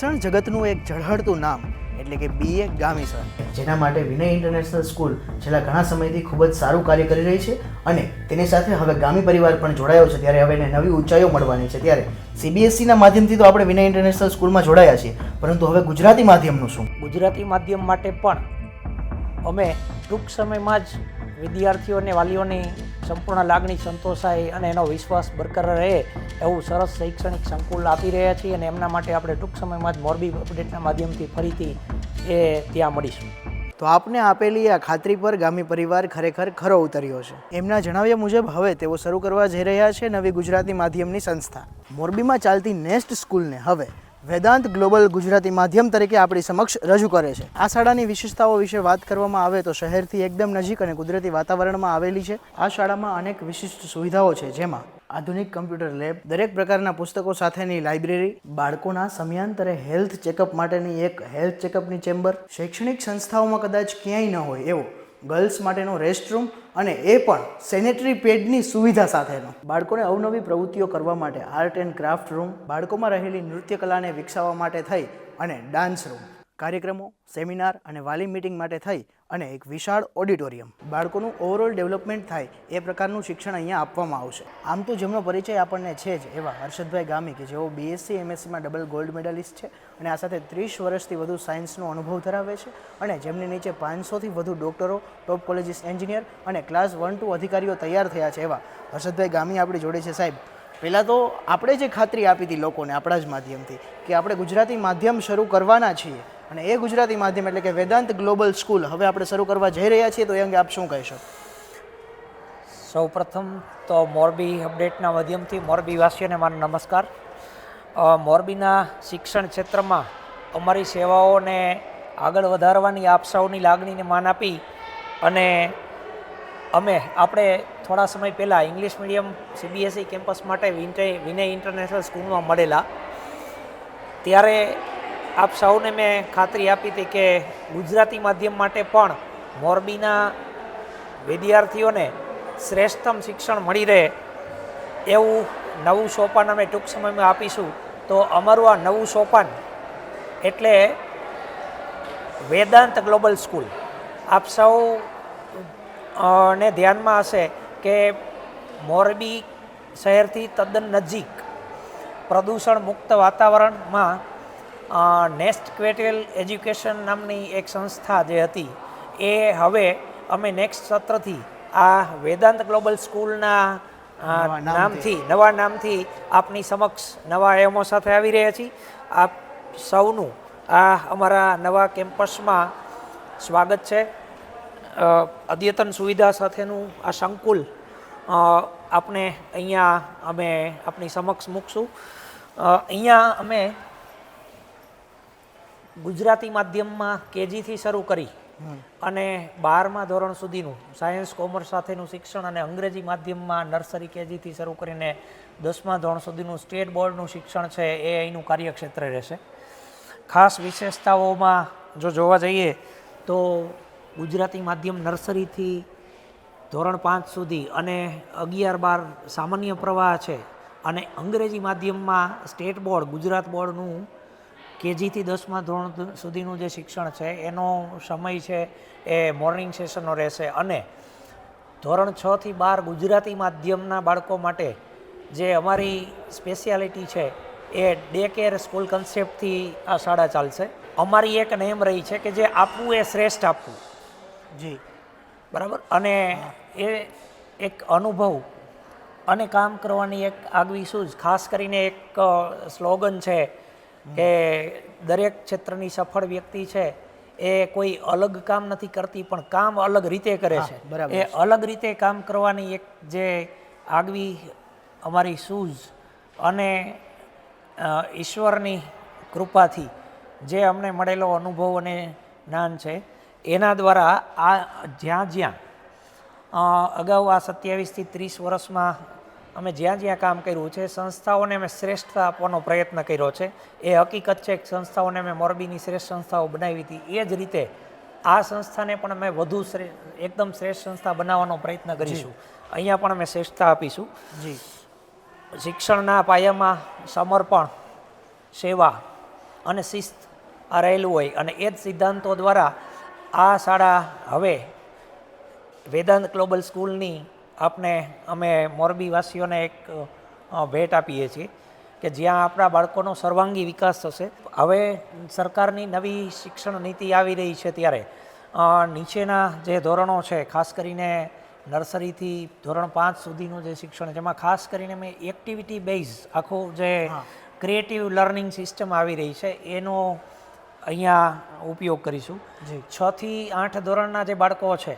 શિક્ષણ જગતનું એક ઝળહળતું નામ એટલે કે બીએ ગામી સર જેના માટે વિનય ઇન્ટરનેશનલ સ્કૂલ છેલ્લા ઘણા સમયથી ખૂબ જ સારું કાર્ય કરી રહી છે અને તેની સાથે હવે ગામી પરિવાર પણ જોડાયો છે ત્યારે હવે એને નવી ઊંચાઈઓ મળવાની છે. ત્યારે સીબીએસસીના માધ્યમથી તો આપણે વિનય ઇન્ટરનેશનલ સ્કૂલમાં જોડાયા છીએ પરંતુ હવે ગુજરાતી માધ્યમનું શું? ગુજરાતી માધ્યમ માટે પણ અમે ટૂંક સમયમાં જ વિદ્યાર્થીઓ અને વાલીઓની સંપૂર્ણ લાગણી સંતોષાય અને એનો વિશ્વાસ બરકરાર રહે એવું સરસ શૈક્ષણિક સંકુલ આપી રહ્યા છીએ અને એમના માટે આપણે ટૂંક સમયમાં જ મોરબી અપડેટના માધ્યમથી ફરીથી એ ત્યાં મળીશું. તો આપને આપેલી આ ખાતરી પર ગામી પરિવાર ખરેખર ખરો ઉતર્યો છે. એમના જણાવ્યા મુજબ હવે તેઓ શરૂ કરવા જઈ રહ્યા છે નવી ગુજરાતી માધ્યમની સંસ્થા. મોરબીમાં ચાલતી નેસ્ટ સ્કૂલને હવે વેદાંત ગ્લોબલ ગુજરાતી માધ્યમ તરીકે આપણી સમક્ષ રજૂ કરે છે. આ શાળાની વિશેષતાઓ વિશે વાત કરવામાં આવે તો શહેરથી એકદમ નજીક અને કુદરતી વાતાવરણમાં આવેલી છે. આ શાળામાં અનેક વિશિષ્ટ સુવિધાઓ છે, જેમાં આધુનિક કમ્પ્યુટર લેબ, દરેક પ્રકારના પુસ્તકો સાથેની લાઇબ્રેરી, બાળકોના સમયાંતરે હેલ્થ ચેકઅપ માટેની એક હેલ્થ ચેકઅપની ચેમ્બર, શૈક્ષણિક સંસ્થાઓમાં કદાચ ક્યાંય ન હોય એવો ગર્લ્સ માટેનો રેસ્ટરૂમ અને એ પણ સેનેટરી પેડની સુવિધા સાથેનો. બાળકોને અવનવી પ્રવૃત્તિઓ કરવા માટે આર્ટ એન્ડ ક્રાફ્ટ રૂમ, બાળકોમાં રહેલી નૃત્ય કલાને વિકસાવવા માટે થઈ અને ડાન્સ રૂમ. કાર્યક્રમો, સેમિનાર અને વાલી મીટિંગ માટે થઈ અને એક વિશાળ ઓડિટોરિયમ. બાળકોનું ઓવરઓલ ડેવલપમેન્ટ થાય એ પ્રકારનું શિક્ષણ અહીંયા આપવામાં આવશે. આમ તો જેમનો પરિચય આપણને છે જ એવા હર્ષદભાઈ ગામી કે જેઓ બીએસસી એમએસસીમાં ડબલ ગોલ્ડ મેડલિસ્ટ છે અને આ સાથે ત્રીસ વર્ષથી વધુ સાયન્સનો અનુભવ ધરાવે છે અને જેમની નીચે પાંચસોથી વધુ ડોક્ટરો ટોપ કોલેજીસ એન્જિનિયર અને ક્લાસ વન ટુ અધિકારીઓ તૈયાર થયા છે એવા હર્ષદભાઈ ગામી આપણી જોડે છે. સાહેબ, પહેલાં તો આપણે જે ખાતરી આપી હતી લોકોને આપણા જ માધ્યમથી કે આપણે ગુજરાતી માધ્યમ શરૂ કરવાના છીએ અને એ ગુજરાતી માધ્યમ એટલે કે વેદાંત ગ્લોબલ સ્કૂલ, હવે આપણે શરૂ કરવા જઈ રહ્યા છીએ, તો એ અંગે આપ શું કહેશો? સૌ પ્રથમ તો મોરબી અપડેટના માધ્યમથી મોરબી વાસીઓને મારો નમસ્કાર. મોરબીના શિક્ષણ ક્ષેત્રમાં અમારી સેવાઓને આગળ વધારવાની, આપ સૌની લાગણીને માન આપી અને અમે આપણે થોડા સમય પહેલાં ઇંગ્લિશ મીડિયમ સીબીએસઈ કેમ્પસ માટે વિનય વિનય ઇન્ટરનેશનલ સ્કૂલમાં મળેલા. ત્યારે આપ સૌને મેં ખાતરી આપી હતી કે ગુજરાતી માધ્યમ માટે પણ મોરબીના વિદ્યાર્થીઓને શ્રેષ્ઠતમ શિક્ષણ મળી રહે એવું નવું સોપાન અમે ટૂંક સમયમાં આપીશું. તો અમારું આ નવું સોપાન એટલે વેદાંત ગ્લોબલ સ્કૂલ. આપ સૌ ને ધ્યાનમાં હશે કે મોરબી શહેરથી તદ્દન નજીક પ્રદૂષણ મુક્ત વાતાવરણમાં અ, નેસ્ટ ક્વેટેલ એજ્યુકેશન નામની એક સંસ્થા જે હતી એ હવે અમે નેક્સ્ટ સત્રથી આ વેદાંત ગ્લોબલ સ્કૂલના નામથી. નવા નામથી આપની સમક્ષ નવા એમો સાથે આવી રહ્યા છીએ. આપ સૌનું આ અમારા નવા કેમ્પસમાં સ્વાગત છે. અદ્યતન સુવિધા સાથેનું આ સંકુલ આપણે અહીંયા અમે આપની સમક્ષ મૂકશું. અહીંયા અમે ગુજરાતી માધ્યમમાં કેજીથી શરૂ કરી અને બારમા ધોરણ સુધીનું સાયન્સ કોમર્સ સાથેનું શિક્ષણ અને અંગ્રેજી માધ્યમમાં નર્સરી કેજીથી શરૂ કરીને દસમા ધોરણ સુધીનું સ્ટેટ બોર્ડનું શિક્ષણ છે એ અહીંનું કાર્યક્ષેત્ર રહેશે. ખાસ વિશેષતાઓમાં જો જોવા જઈએ તો ગુજરાતી માધ્યમ નર્સરીથી ધોરણ પાંચ સુધી અને અગિયાર બાર સામાન્ય પ્રવાહ છે અને અંગ્રેજી માધ્યમમાં સ્ટેટ બોર્ડ ગુજરાત બોર્ડનું કેજીથી દસમા ધોરણ સુધીનું જે શિક્ષણ છે એનો સમય છે એ મોર્નિંગ સેશનો રહેશે. અને ધોરણ છ થી બાર ગુજરાતી માધ્યમના બાળકો માટે જે અમારી સ્પેશિયાલિટી છે એ ડે કેર સ્કૂલ કન્સેપ્ટથી આ શાળા ચાલશે. અમારી એક નેમ રહી છે કે જે આપવું એ શ્રેષ્ઠ આપવું. જી. બરાબર? અને એ એક અનુભવ અને કામ કરવાની એક આગવી સૂઝ ખાસ કરીને એક સ્લોગન છે કે દરેક ક્ષેત્રની સફળ વ્યક્તિ છે એ કોઈ અલગ કામ નથી કરતી પણ કામ અલગ રીતે કરે છે. બરાબર એ અલગ રીતે કામ કરવાની એક જે આગવી અમારી સૂઝ અને ઈશ્વરની કૃપાથી જે અમને મળેલો અનુભવ અને જ્ઞાન છે એના દ્વારા આ જ્યાં જ્યાં અગાઉ આ સત્યાવીસથી ત્રીસ વર્ષમાં અમે જ્યાં જ્યાં કામ કર્યું છે સંસ્થાઓને અમે શ્રેષ્ઠતા આપવાનો પ્રયત્ન કર્યો છે. એ હકીકત છે કે સંસ્થાઓને અમે મોરબીની શ્રેષ્ઠ સંસ્થાઓ બનાવી હતી. એ જ રીતે આ સંસ્થાને પણ અમે વધુ શ્રે એકદમ શ્રેષ્ઠ સંસ્થા બનાવવાનો પ્રયત્ન કરીશું. અહીંયા પણ અમે શ્રેષ્ઠતા આપીશું. જી. શિક્ષણના પાયામાં સમર્પણ સેવા અને શિસ્ત આ રહેલું હોય અને એ જ સિદ્ધાંતો દ્વારા આ શાળા હવે વેદાંત ગ્લોબલ સ્કૂલની આપને અમે મોરબીવાસીઓને એક ભેટ આપીએ છીએ કે જ્યાં આપણા બાળકોનો સર્વાંગી વિકાસ થશે. હવે સરકારની નવી શિક્ષણ નીતિ આવી રહી છે ત્યારે. નીચેના જે ધોરણો છે ખાસ કરીને નર્સરીથી ધોરણ પાંચ સુધીનું જે શિક્ષણ જેમાં ખાસ કરીને મેં એક્ટિવિટી બેઝ આખું જે ક્રિએટિવ લર્નિંગ સિસ્ટમ આવી રહી છે એનો અહીંયા ઉપયોગ કરીશું. જે. છથી આઠ ધોરણના જે બાળકો છે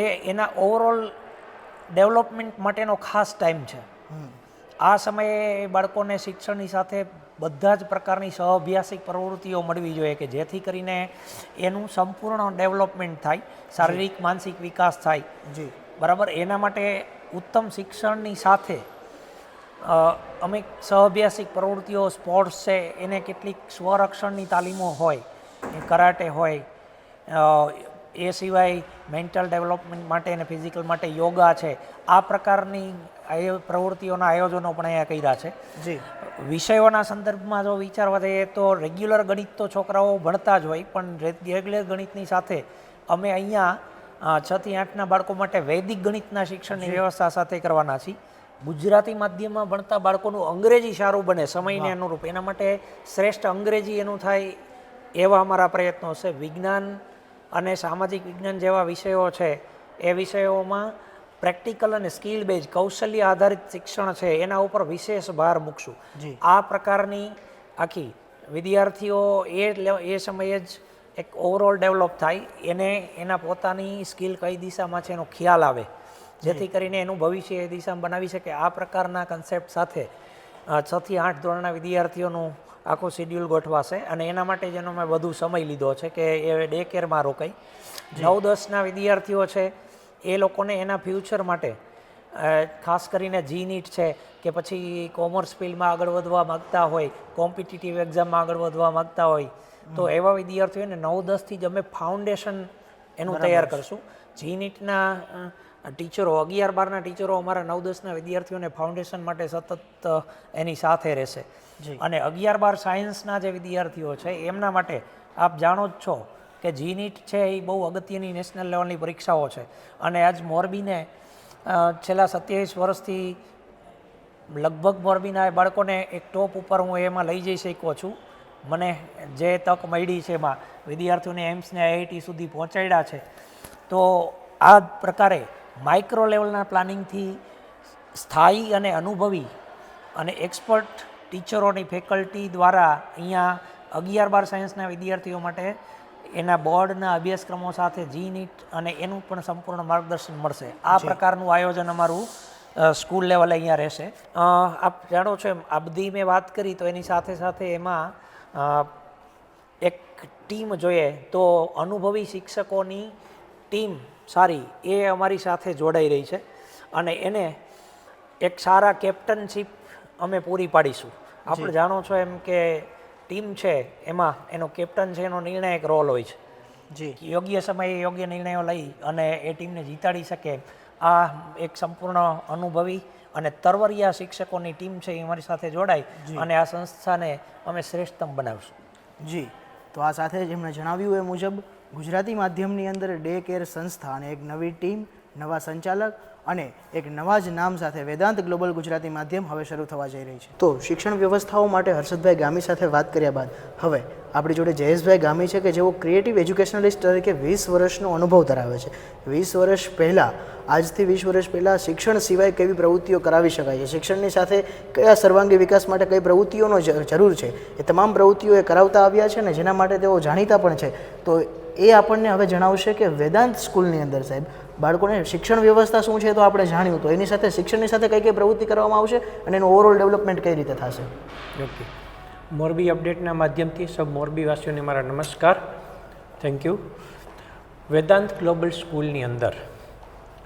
એ એના ઓવરઓલ ડેવલપમેન્ટ માટેનો ખાસ ટાઈમ છે. આ સમયે બાળકોને શિક્ષણની સાથે બધા જ પ્રકારની સહઅભ્યાસિક પ્રવૃત્તિઓ મળવી જોઈએ કે જેથી કરીને એનું સંપૂર્ણ ડેવલપમેન્ટ થાય શારીરિક માનસિક વિકાસ થાય. જી. બરાબર? એના માટે ઉત્તમ શિક્ષણની સાથે અમે સહઅભ્યાસિક પ્રવૃત્તિઓ સ્પોર્ટ્સ છે એને કેટલીક સ્વરક્ષણની તાલીમો હોય કરાટે હોય એ સિવાય મેન્ટલ ડેવલપમેન્ટ માટે અને ફિઝિકલ માટે યોગા છે. આ પ્રકારની પ્રવૃત્તિઓના આયોજનો પણ અહીંયા કર્યા છે. જી. વિષયોના સંદર્ભમાં જો વિચારવા જઈએ તો રેગ્યુલર ગણિત તો છોકરાઓ ભણતા જ હોય પણ રેગ્યુલર ગણિતની સાથે અમે અહીંયા છ થી આઠના બાળકો માટે વૈદિક ગણિતના શિક્ષણની વ્યવસ્થા સાથે કરવાના છીએ. ગુજરાતી માધ્યમમાં ભણતા બાળકોનું અંગ્રેજી સારું બને સમયને અનુરૂપ. એના માટે શ્રેષ્ઠ અંગ્રેજી એનું થાય એવા અમારા પ્રયત્નો છે. વિજ્ઞાન અને સામાજિક વિજ્ઞાન જેવા વિષયો છે એ વિષયોમાં પ્રેક્ટિકલ અને સ્કિલ બેઝ કૌશલ્ય આધારિત શિક્ષણ છે એના ઉપર વિશેષ ભાર મૂકશું. આ પ્રકારની આખી વિદ્યાર્થીઓ એ એ સમયે જ એક ઓવરઓલ ડેવલપ થાય એને એના પોતાની સ્કિલ કઈ દિશામાં છે એનો ખ્યાલ આવે. જેથી કરીને એનું ભવિષ્ય એ દિશામાં બનાવી શકે. આ પ્રકારના કન્સેપ્ટ સાથે છથી આઠ ધોરણના વિદ્યાર્થીઓનું આખું શિડ્યુલ ગોઠવાશે. અને એના માટે જેનો મેં વધુ સમય લીધો છે કે એ ડે કેરમાં રોકાઈ. નવ દસના વિદ્યાર્થીઓ છે એ લોકોને એના ફ્યુચર માટે ખાસ કરીને જી નીટ છે કે પછી કોમર્સ ફિલ્ડમાં આગળ વધવા માગતા હોય કોમ્પિટિટિવ એક્ઝામમાં આગળ વધવા માગતા હોય તો એવા વિદ્યાર્થીઓને નવ દસથી જ અમે ફાઉન્ડેશન એનું તૈયાર કરશું. જી નીટના ટીચરો અગિયાર બારના ટીચરો અમારા નવ દસના વિદ્યાર્થીઓને ફાઉન્ડેશન માટે સતત એની સાથે રહેશે. અને અગિયાર બાર સાયન્સના જે વિદ્યાર્થીઓ છે એમના માટે આપ જાણો જ છો કે જી નીટ છે એ બહુ અગત્યની નેશનલ લેવલની પરીક્ષાઓ છે. અને આજ મોરબીને છેલ્લા સત્યાવીસ વર્ષથી લગભગ મોરબીના એ બાળકોને એક ટોપ ઉપર હું એમાં લઈ જઈ શક્યો છું. મને જે તક મળી છે એમાં વિદ્યાર્થીઓને એમ્સને આઈઆઈટી સુધી પહોંચાડ્યા છે. તો આ પ્રકારે માઇક્રો લેવલના પ્લાનિંગથી સ્થાયી અને અનુભવી અને એક્સપર્ટ ટીચરોની ફેકલ્ટી દ્વારા અહીંયા અગિયાર બાર સાયન્સના વિદ્યાર્થીઓ માટે એના બોર્ડના અભ્યાસક્રમો સાથે જી નીટ અને એનું પણ સંપૂર્ણ માર્ગદર્શન મળશે. આ પ્રકારનું આયોજન અમારું સ્કૂલ લેવલે અહીંયા રહેશે. આપ જાણો છો એમ આ બધી મેં વાત કરી તો એની સાથે સાથે એમાં એક ટીમ જોઈએ તો અનુભવી શિક્ષકોની ટીમ સારી એ અમારી સાથે જોડાઈ રહી છે અને એને એક સારા કેપ્ટનશીપ અમે પૂરી પાડીશું. આપણે જાણો છો એમ કે ટીમ છે એમાં એનો કેપ્ટન છે એનો નિર્ણાયક રોલ હોય છે. જી. યોગ્ય સમયે યોગ્ય નિર્ણયો લઈ અને એ ટીમને જીતાડી શકે આ એક સંપૂર્ણ અનુભવી અને તરવરિયા શિક્ષકોની ટીમ છે એ અમારી સાથે જોડાય અને આ સંસ્થાને અમે શ્રેષ્ઠતમ બનાવશું. જી. તો આ સાથે જ એમણે જણાવ્યું એ મુજબ ગુજરાતી માધ્યમની અંદર ડે કેર સંસ્થા અને એક નવી ટીમ, નવા સંચાલક અને એક નવા જ નામ સાથે વેદાંત ગ્લોબલ ગુજરાતી માધ્યમ હવે શરૂ થવા જઈ રહી છે. તો શિક્ષણ વ્યવસ્થાઓ માટે હર્ષદભાઈ ગામી સાથે વાત કર્યા બાદ હવે આપણી જોડે જયેશભાઈ ગામી છે કે જેઓ ક્રિએટિવ એજ્યુકેશનલિસ્ટ તરીકે વીસ વર્ષનો અનુભવ ધરાવે છે. વીસ વર્ષ પહેલાં, આજથી વીસ વર્ષ પહેલાં શિક્ષણ સિવાય કેવી પ્રવૃત્તિઓ કરાવી શકાય છે? શિક્ષણની સાથે કયા સર્વાંગી વિકાસ માટે કઈ પ્રવૃત્તિઓનો જરૂર છે? એ તમામ પ્રવૃત્તિઓ એ કરાવતા આવ્યા છે ને જેના માટે તેઓ જાણીતા પણ છે. તો એ આપણને હવે જણાવશે કે વેદાંત સ્કૂલની અંદર સાહેબ, બાળકોને શિક્ષણ વ્યવસ્થા શું છે તો આપણે જાણ્યું તો એની સાથે શિક્ષણની સાથે કઈ કઈ પ્રવૃત્તિ કરવામાં આવશે અને એનું ઓવરઓલ ડેવલપમેન્ટ કઈ રીતે થશે? ઓકે મોરબી અપડેટના માધ્યમથી સૌ મોરબીવાસીઓને મારા નમસ્કાર. થેન્ક યુ વેદાંત ગ્લોબલ સ્કૂલની અંદર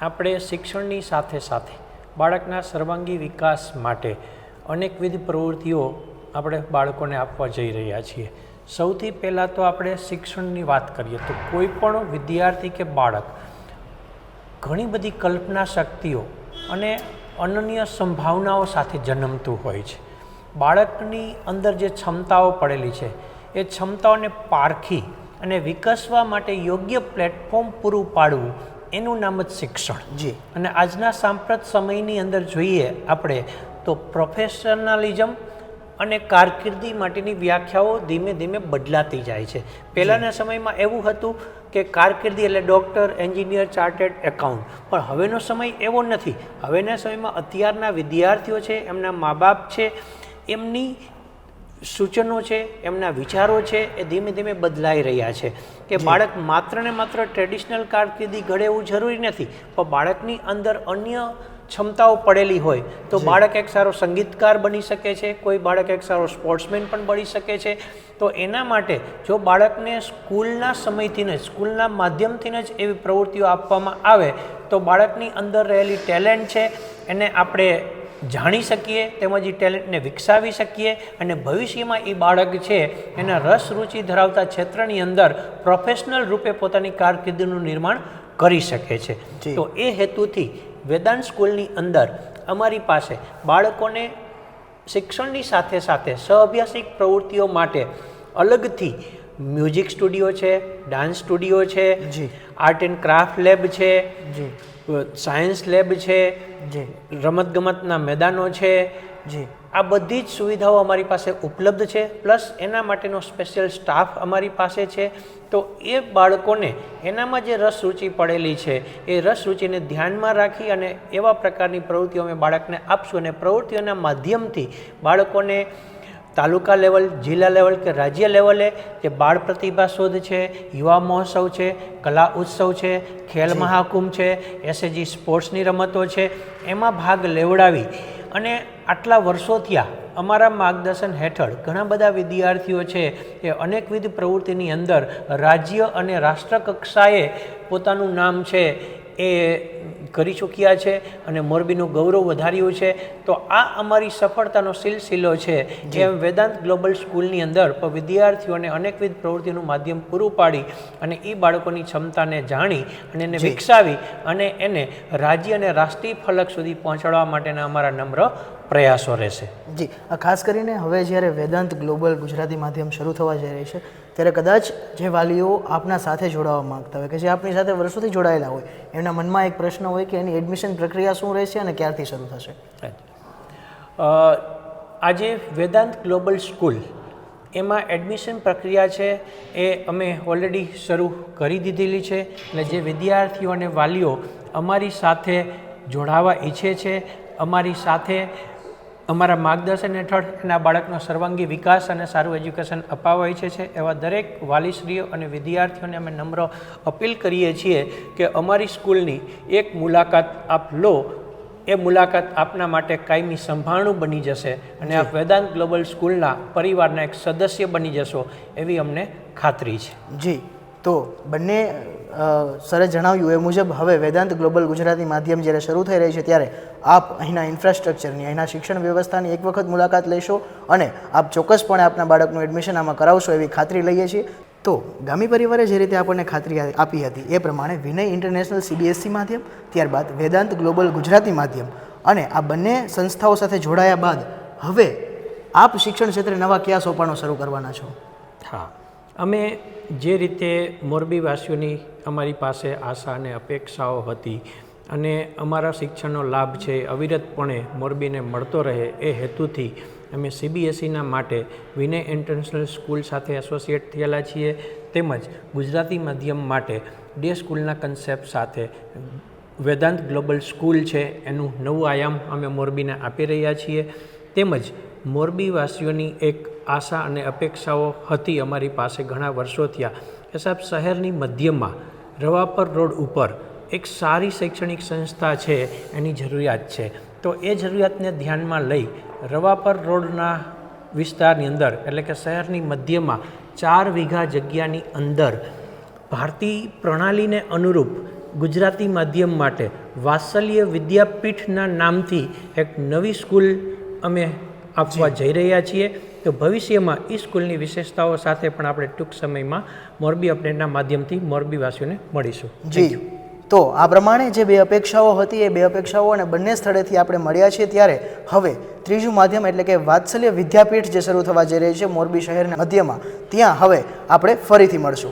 આપણે શિક્ષણની સાથે સાથે બાળકના સર્વાંગી વિકાસ માટે અનેકવિધ પ્રવૃત્તિઓ આપણે બાળકોને આપવા જઈ રહ્યા છીએ. સૌથી પહેલાં તો આપણે શિક્ષણની વાત કરીએ તો કોઈ પણ વિદ્યાર્થી કે બાળક ઘણી બધી કલ્પના શક્તિઓ અને અનન્ય સંભાવનાઓ સાથે જન્મતું હોય છે. બાળકની અંદર જે ક્ષમતાઓ પડેલી છે એ ક્ષમતાઓને પારખી અને વિકસવા માટે યોગ્ય પ્લેટફોર્મ પૂરું પાડવું એનું નામ જ શિક્ષણ. જી. અને આજના સાંપ્રત સમયની અંદર જોઈએ આપણે તો પ્રોફેશનલિઝમ અને કારકિર્દી માટેની વ્યાખ્યાઓ ધીમે ધીમે બદલાતી જાય છે. પહેલાંના સમયમાં એવું હતું કે કારકિર્દી એટલે ડૉક્ટર એન્જિનિયર ચાર્ટેડ એકાઉન્ટ. પણ હવેનો સમય એવો નથી. હવેના સમયમાં અત્યારના વિદ્યાર્થીઓ છે એમના મા બાપ છે એમની સૂચનો છે એમના વિચારો છે એ ધીમે ધીમે બદલાઈ રહ્યા છે. કે બાળક માત્ર ને માત્ર ટ્રેડિશનલ કારકિર્દી ઘડે એવું જરૂરી નથી. પણ બાળકની અંદર અન્ય ક્ષમતાઓ પડેલી હોય તો બાળક એક સારો સંગીતકાર બની શકે છે કોઈ બાળક એક સારો સ્પોર્ટ્સમેન પણ બની શકે છે. તો એના માટે જો બાળકને સ્કૂલના સમયથી જ સ્કૂલના માધ્યમથી જ એવી પ્રવૃત્તિઓ આપવામાં આવે તો બાળકની અંદર રહેલી ટેલેન્ટ છે એને આપણે જાણી શકીએ તેમજ એ ટેલેન્ટને વિકસાવી શકીએ અને ભવિષ્યમાં એ બાળક છે એના રસ રુચિ ધરાવતા ક્ષેત્રની અંદર પ્રોફેશનલ રૂપે પોતાની કારકિર્દીનું નિર્માણ કરી શકે છે. તો એ હેતુથી વેદાંત સ્કૂલની અંદર અમારી પાસે બાળકોને શિક્ષણની સાથે સાથે સહઅભ્યાસિક પ્રવૃત્તિઓ માટે અલગથી મ્યુઝિક સ્ટુડિયો છે ડાન્સ સ્ટુડિયો છે જી. આર્ટ એન્ડ ક્રાફ્ટ લેબ છે જી. સાયન્સ લેબ છે જી. રમતગમતના મેદાનો છે જી. આ બધી જ સુવિધાઓ અમારી પાસે ઉપલબ્ધ છે પ્લસ એના માટેનો સ્પેશિયલ સ્ટાફ અમારી પાસે છે. તો એ બાળકોને એનામાં જે રસ રુચિ પડેલી છે એ રસ રુચિને ધ્યાનમાં રાખી અને એવા પ્રકારની પ્રવૃત્તિઓ અમે બાળકને આપશું અને પ્રવૃત્તિઓના માધ્યમથી બાળકોને તાલુકા લેવલ જિલ્લા લેવલ કે રાજ્ય લેવલે જે બાળ પ્રતિભા શોધ છે યુવા મહોત્સવ છે કલા ઉત્સવ છે ખેલ મહાકુંભ છે એસએજી સ્પોર્ટ્સની રમતો છે એમાં ભાગ લેવડાવી અને આટલા વર્ષો થયા અમારા માર્ગદર્શન હેઠળ ઘણા બધા વિદ્યાર્થીઓ છે એ અનેકવિધ પ્રવૃત્તિની અંદર રાજ્ય અને રાષ્ટ્ર કક્ષાએ પોતાનું નામ છે એ કરી ચૂક્યા છે અને મોરબીનું ગૌરવ વધાર્યું છે. તો આ અમારી સફળતાનો સિલસિલો છે જેમ વેદાંત ગ્લોબલ સ્કૂલની અંદર વિદ્યાર્થીઓને અનેકવિધ પ્રવૃત્તિનું માધ્યમ પૂરું પાડી અને એ બાળકોની ક્ષમતાને જાણી અને એને વિકસાવી અને એને રાજ્ય અને રાષ્ટ્રીય ફલક સુધી પહોંચાડવા માટેના અમારા નમ્ર પ્રયાસો રહેશે. જી આ ખાસ કરીને હવે જ્યારે વેદાંત ગ્લોબલ ગુજરાતી માધ્યમ શરૂ થવા જઈ રહી છે ત્યારે કદાચ જે વાલીઓ આપના સાથે જોડાવા માંગતા હોય કે જે આપની સાથે વર્ષોથી જોડાયેલા હોય એમના મનમાં એક પ્રશ્ન હોય કે એની એડમિશન પ્રક્રિયા શું રહેશે અને ક્યારથી શરૂ થશે? આજે વેદાંત ગ્લોબલ સ્કૂલ એમાં એડમિશન પ્રક્રિયા છે એ અમે ઓલરેડી શરૂ કરી દીધેલી છે અને જે વિદ્યાર્થીઓ અને વાલીઓ અમારી સાથે જોડાવા ઈચ્છે છે અમારી સાથે અમારા માર્ગદર્શન હેઠળ એના બાળકનો સર્વાંગી વિકાસ અને સારું એજ્યુકેશન અપાવવા ઈચ્છે છે. એવા દરેક વાલીશ્રીઓ અને વિદ્યાર્થીઓને અમે નમ્ર અપીલ કરીએ છીએ કે અમારી સ્કૂલની એક મુલાકાત આપ લો. એ મુલાકાત આપના માટે કાયમી સંભાળણું બની જશે અને આપ વેદાંત ગ્લોબલ સ્કૂલના પરિવારના એક સદસ્ય બની જશો એવી અમને ખાતરી છે. જી. તો બંને સરે જણાવ્યું. એ મુજબ હવે વેદાંત ગ્લોબલ ગુજરાતી માધ્યમ જ્યારે શરૂ થઈ રહી છે ત્યારે આપ અહીંના ઇન્ફ્રાસ્ટ્રક્ચરની અહીંના શિક્ષણ વ્યવસ્થાની એક વખત મુલાકાત લેશો અને આપ ચોક્કસપણે આપના બાળકનું એડમિશન આમાં કરાવશો એવી ખાતરી લઈએ છીએ. તો ગામી પરિવારે જે રીતે આપણને ખાતરી આપી હતી એ પ્રમાણે વિનય ઇન્ટરનેશનલ સીબીએસસી માધ્યમ, ત્યારબાદ વેદાંત ગ્લોબલ ગુજરાતી માધ્યમ અને આ બંને સંસ્થાઓ સાથે જોડાયા બાદ હવે આપ શિક્ષણ ક્ષેત્રે નવા કયા સોપાનો શરૂ કરવાના છો? હા. અમે જે રીતે મોરબીવાસીઓની અમારી પાસે આશા અને અપેક્ષાઓ હતી અને અમારા શિક્ષણનો લાભ છે, અવિરતપણે મોરબીને મળતો રહે એ હેતુથી અમે સીબીએસઈના માટે વિનય ઇન્ટરનેશનલ સ્કૂલ સાથે એસોસિએટ થયેલા છીએ, તેમજ ગુજરાતી માધ્યમ માટે ડે સ્કૂલના કન્સેપ્ટ સાથે વેદાંત ગ્લોબલ સ્કૂલ છે, એનું નવું આયામ અમે મોરબીને આપી રહ્યા છીએ, તેમજ મોરબીવાસીઓની એક આશા અને અપેક્ષાઓ હતી અમારી પાસે ઘણા વર્ષો થયા. કે સાહેબ, શહેરની મધ્યમાં રવાપર રોડ ઉપર એક સારી શૈક્ષણિક સંસ્થા છે, એની જરૂરિયાત છે. તો એ જરૂરિયાતને ધ્યાનમાં લઈ રવાપર રોડના વિસ્તારની અંદર, એટલે કે શહેરની મધ્યમાં ચાર વીઘા જગ્યાની અંદર ભારતીય પ્રણાલીને અનુરૂપ ગુજરાતી માધ્યમ માટે વાત્સલ્ય વિદ્યાપીઠના નામથી એક નવી સ્કૂલ અમે આપવા જઈ રહ્યા છીએ. તો ભવિષ્યમાં એ સ્કૂલની વિશેષતાઓ સાથે પણ આપણે ટૂંક સમયમાં મોરબી અપડેટના માધ્યમથી મોરબીવાસીઓને મળીશું. જી. તો આ પ્રમાણે જે બે અપેક્ષાઓ હતી એ બે અપેક્ષાઓ અને બંને સ્થળેથી આપણે મળ્યા છીએ ત્યારે હવે ત્રીજું માધ્યમ એટલે કે વાત્સલ્ય વિદ્યાપીઠ જે શરૂ થવા જઈ રહી છે મોરબી શહેરના મધ્યમાં ત્યાં હવે આપણે ફરીથી મળશું.